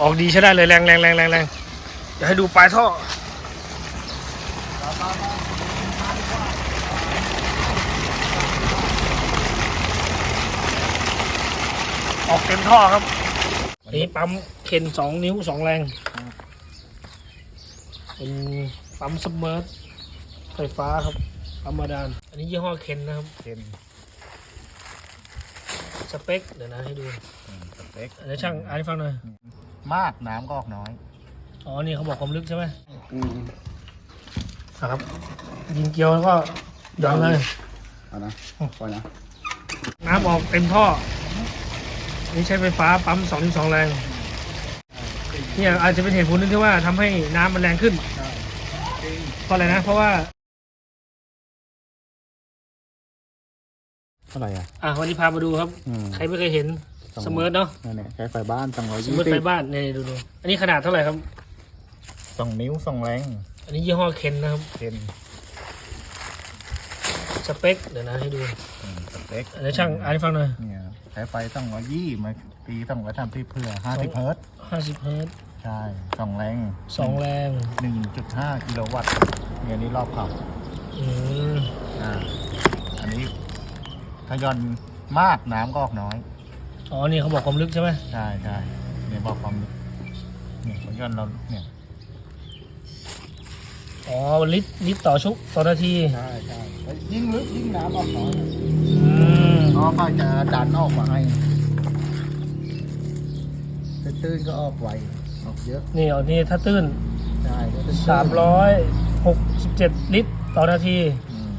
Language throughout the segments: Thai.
ออกดีใช้ได้เลยแรงแรงแรงแรงแรงเดี๋ยวให้ดูปลายท่อออกเต็มท่อครับอันนี้ปั๊มเข็นสองนิ้วสองแรง เป็นปั๊มสมเมอร์ไฟฟ้าครับปั๊มมาดานอันนี้ยี่ห้อเคนนะครับเค็มสเปคเดี๋ยวนะให้ดูอืมสเต็กอันนี้ช่างอ่านให้ฟังหน่อย มากน้ำก็ออกน้อย อ๋อ นี่เขาบอกความลึกใช่ไหมครับ ยิงเกลียวแล้วก็หย่อนเลย เอานะปล่อยนะน้ำออกเต็มท่อ นี่ใช้ไฟฟ้าปั๊มสองนิ้วสองแรง เนี่ยอาจจะเป็นเหตุผลหนึงที่ว่าทำให้น้ำมันแรงขึ้น เพราะอะไรนะ เพราะว่า เท่าไหร่อะ อะวันนี้พามาดูครับ อืม ใครไม่เคยเห็น สองเสมอเนาะนั่นแหละใช้ไฟบ้านสองร้อยสยี่มอสิไฟบบ้านเนี่ยดูดูอันนี้ขนาดเท่าไหร่ครับ สองนิ้วสองแรงอันนี้ยี่ห้อเคนนะครับเค็มสเปคเดี๋ยวนะให้ดูอืมสเต็กอันนี้ช่างอ่านให้ฟังหน่อยเนี่ยใช้ไฟสองร้อยยี่มาตีสองร้อยสามสิบเพื่อห้าสิบเฮิร์ตซ์ห้าสิบเฮิร์ตซ์ใช่สองแรงสองแรงหนึ่งจุดห้ากิโลวัตต์เนี่ยนี่รอบเผาอืมอ่าอันนี้ถ้าย่อนมากน้ำก็ออกน้อย อ๋อ นี่เขาบอกความลึกใช่ไหมใช่ใช่เนี่ยบอกความลึกเนี่ยเขาย่อนเราเนี่ยอ๋อลิตรลิตรต่อชุกต่อนาทีใช่ใช่แล้วยิ่งลึกยิ่งน้ำออกน้อยอืมเพราะเขาจะดันออกมาให้ตื้นๆก็ออกไวออกเยอะนี่อ๋อนี่ถ้าตื้นใช่ก็ตื้นๆสามร้อยหกสิบเจ็ดลิตรต่อนาที อืม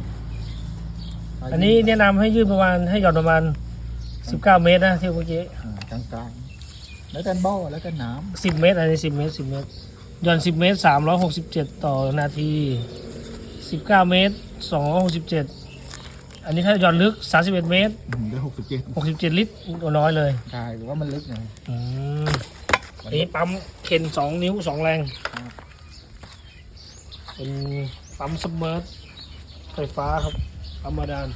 อันนี้แนะนำให้ยืดประมาณให้หย่อนประมาณ สิบเก้าเมตรนะที่เมื่อกี้อ่ากลางๆ แล้วกันบ่อแล้วกันน้สิบเมตร อันนี้สิบเมตรสิบเมตรหย่อนสิบเมตรสามร้อยหกสิบเจ็ดต่อนาทีสิบเก้าเมตรสองร้อยหกสิบเจ็ดอันนี้ถ้าหย่อนลึกสามสิบเอ็ดเมตรำได้หกสิบเจ็ดหกสิบเจ็ดลิตรตัวน้อยเลยใช่หรือว่ามันลึกไงอืมอันนี้ปั๊มเข็นสองนิ้วสองแรงครับเป็นปั๊มสมเมอร์ไฟฟ้าครับปั๊มมาดาน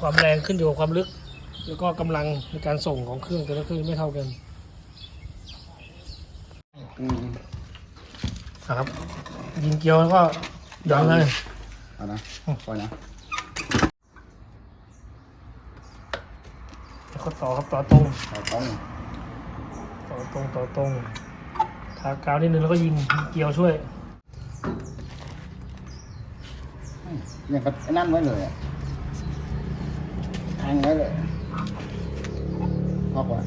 ความแรงขึ้นอยู่กับความลึก แล้วก็กำลังในการส่งของเครื่องแต่ละเครื่องไม่เท่ากันนะครับ ยิงเกลียวแล้วก็หย่อนเลยเอานะปล่อยนะแล้วก็ต่อครับต่อตรงเอาต้องต่อตรงต่อตรงทากาวนิดนึงแล้วก็ยิงเกลียวช่วยเนี่ยก็ไอ้นั่นไว้เลยอะ แทงไว้เลยออกว่ะ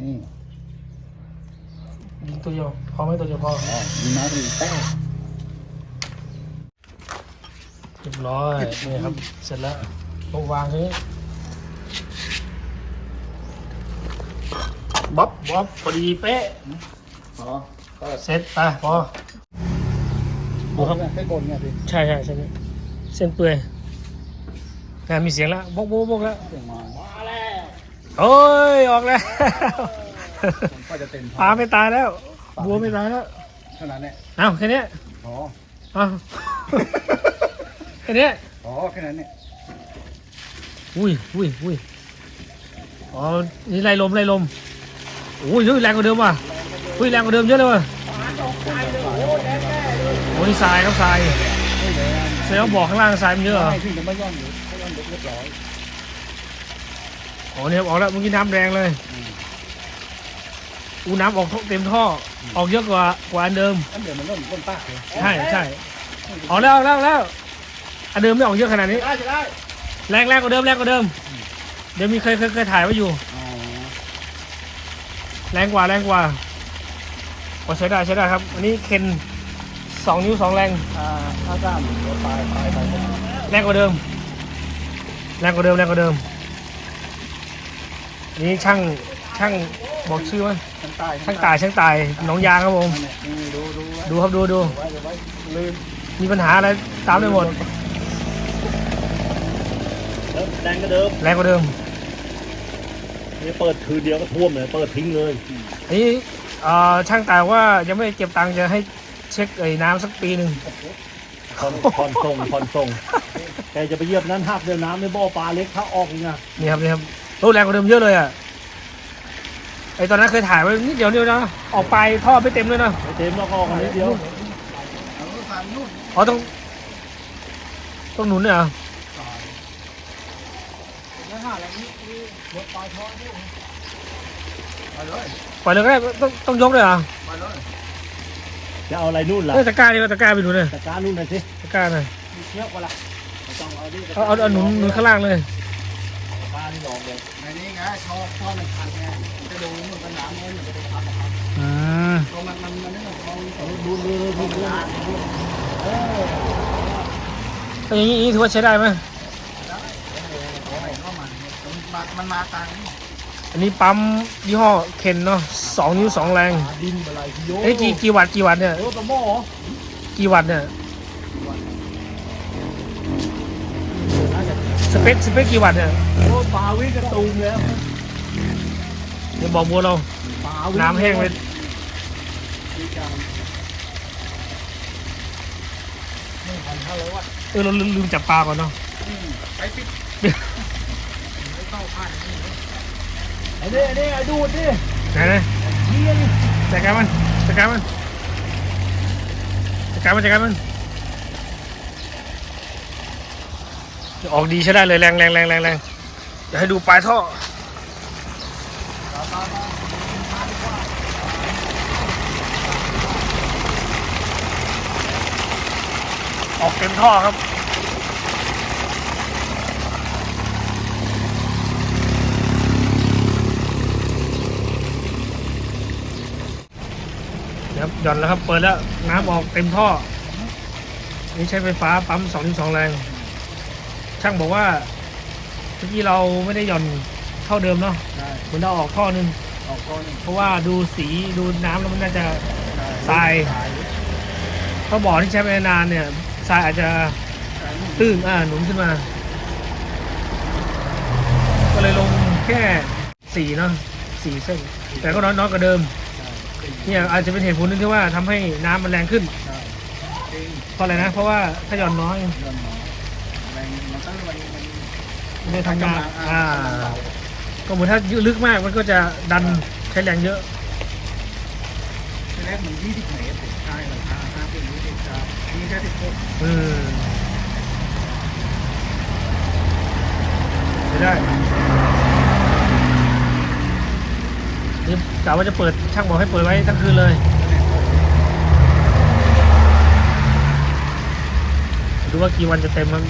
นี่ยิงตัวเดียวพอไหมตัวเดียวพออ๋อมีน้ำรีแต้เรียบร้อยนี่ครับ เสร็จแล้วลงวางทีนี้ บ๊อบบ๊อบพอดีเป๊ะอ๋อก็เสร็จไปพอดูครับเนี่ยไส้กลเนี่ยพี่ใช่ใช่ใช่นี่เส้นเปื่อยงานมีเสียงแล้วบกบกบกแล้วเสียงมาโอ้ยออกแล้วผมก็จะเต็มปลาไม่ตายแล้วบัวไม่ตายแล้วเท่านั้นเนี่ยเอ้าแค่เนี้ยอ๋อเอ้าแค่เนี้ยอ๋อแค่นั้นเนี่ยอุ้ยอุ้ยอุ้ยอ๋อนี่ไล่ลมไล่ลม อุ้ยเฮ้ยแรงกว่าเดิมว่ะอุ้ยแรงกว่าเดิมเยอะเลยว่ะโอ้ยทรายครับทรายไม่เลยแสดงว่าบอกข้างล่างทรายมันเยอะเหรอไม่พี่จะไม่ย่อนอยู่ไม่ย่อนเรียบร้อยโอ้เนี่ยออกแล้วเมื่อกี้น้ำแรงเลยอูน้ำออกเต็มท่อ ออกเยอะกว่ากว่าอันเดิม อันเดี๋ยวมันย่อนย่นปากเลยใช่ใช่ออกแล้วออกแล้วออกแล้วอันเดิมไม่ออกเยอะขนาดนี้ได้จะได้แรงแรงกว่าเดิมแรงกว่าเดิม เดี๋ยวมีเคยเคยเคยถ่ายไว้อยู่อ๋อ แรงกว่าแรงกว่าก็ใช้ได้ใช้ได้ครับ อันนี้เคนสองนิ้วสองแรงอ่าถ้าด้ามเดี๋ยวปลายปลายไปเนี่ยแรงกว่าเดิม แรงกว่าเดิมแรงกว่าเดิม นี่ช่างช่างบอกชื่อว่าข้างใต้ช่างตายช่างตายหนองยางครับผมนั่นแหละนี่ดูดูไว้ดูครับดูดูไว้ไว้ลืมมีปัญหาอะไรตามได้หมดแรงก็เดิมแรงกว่าเดิม นี่เปิดคืนเดียวก็ท่วมเลยเปิดทิ้งเลยอันนี้เอ่อช่างแต่ว่ายังไม่ได้เก็บตังค์จะให้เช็คไอ้น้ำสักปีหนึ่งผ่อนผ่อนส่งผ่อนส่งแกจะไปเยียบนั้นหักเดินน้ำในบ่อปลาเล็กถ้าออกอีกนะนี่ครับนี่ครับโอ้แรงกว่าเดิมเยอะเลยอะไอตอนนั้นเคยถ่ายไว้นิดเดียวนิดเดียวนะออกไปท่อไม่เต็มเลยนะไปเต็มแล้วก็ออกกันนิดเดียวเอาลูกทางนู่นอ๋อต้องต้องหนุนเนี่ยเหรอ แล้วห้าแล้วนี่รถปลายท้องนี่ไปเลยปล่อยเลยก็ได้ต้องต้องยกเลยเหรอไปเลยจะเอาอะไรนู่นล่ะเออตะกร้านี่ก็ตะกร้าไปหนุนเลยตะกร้ารนู่นหน่อยสิตะกร้าหน่อยมีเชือกวะล่ะไม่ต้องเอาดิเอาเอาเอาหนุนหนุนข้างล่างเลยตะกร้านี่ลองเลยในนี้ไงท่อท่อหนึ่งพันไงจะดูมันเป็นน้ำมันจะไปทำนะครับอืมเพราะมันมันมันไม่ต้องมองเอาดูดูดูดูดูเออ แต่อย่างนี้อย่างนี้ถือว่าใช้ได้ไหม เข้ามา มันมาตังอันนี้ปั๊มยี่ห้อเคนเนาะสองนิ้วสองแรงดินอะไรพี่โยเอ้ยกี่กี่วัตต์กี่วัตต์เนี่ยเออตะหม้อเหรอกี่วัตต์เนี่ยสเปคสเปคกี่วัตต์เนี่ยโอ้ปลาวิ่งกระตูมแล้วเดี๋ยวบอกบัวเราปลาวิ่น้ำแห้งไปเออเราลืมลืมจับปลาก่อนเนาะไปปิด ไม่ต้องผ่านไอ้นี่ไอ้นี่ไอ้ดูดดิไหนไหนเฮียนี่จัดการมันจัดการมันจัดการมันจัดการมันออกดีใช้ได้เลยแรงแรงแรงแรงแรงเดี๋ยวให้ดูปลายท่อออกเต็มท่อครับ ครับหย่อนแล้วครับ เปิดแล้วน้ำออกเต็มท่อ นี่ใช้ไฟฟ้าปั๊มสองนิ้วสองแรง ช่างบอกว่าเมื่อกี้เราไม่ได้หย่อนเท่าเดิมเนาะใช่เหมือนเราออกท่อนึง ออกก้อนเพราะว่าดูสีดูน้ำแล้วมันน่าจะ ทรายเพราะบ่อที่ใช้ไปนานเนี่ยทรายอาจจะตื้นอ่าหนุนขึ้นมา ก็เลยลงแค่สี่เนาะสี่เส้น แต่ก็น้อยน้อยกว่าเดิม เนี่ยอาจจะเป็นเหตุผลหนึงที่ว่าทำให้น้ำมันแรงขึ้นจริงเพราะอะไรนะเพราะว่าถ้าหย่อนน้อยเดินหมอแรงมันต้องมันมันไม่ได้ทำงานอ่าอ่า ก็เหมือนถ้าลึกมากมันก็จะดันใช้แรงเยอะทีแรกมันยี่สิบเมตรใช่ราคาห้าสิบยี่สิบครับนี่แค่สิบหกอืมไม่ได้นี่ กะว่าจะเปิดช่างบอกให้เปิดไว้ทั้งคืนเลยดูว่ากี่วันจะเต็มมั้ง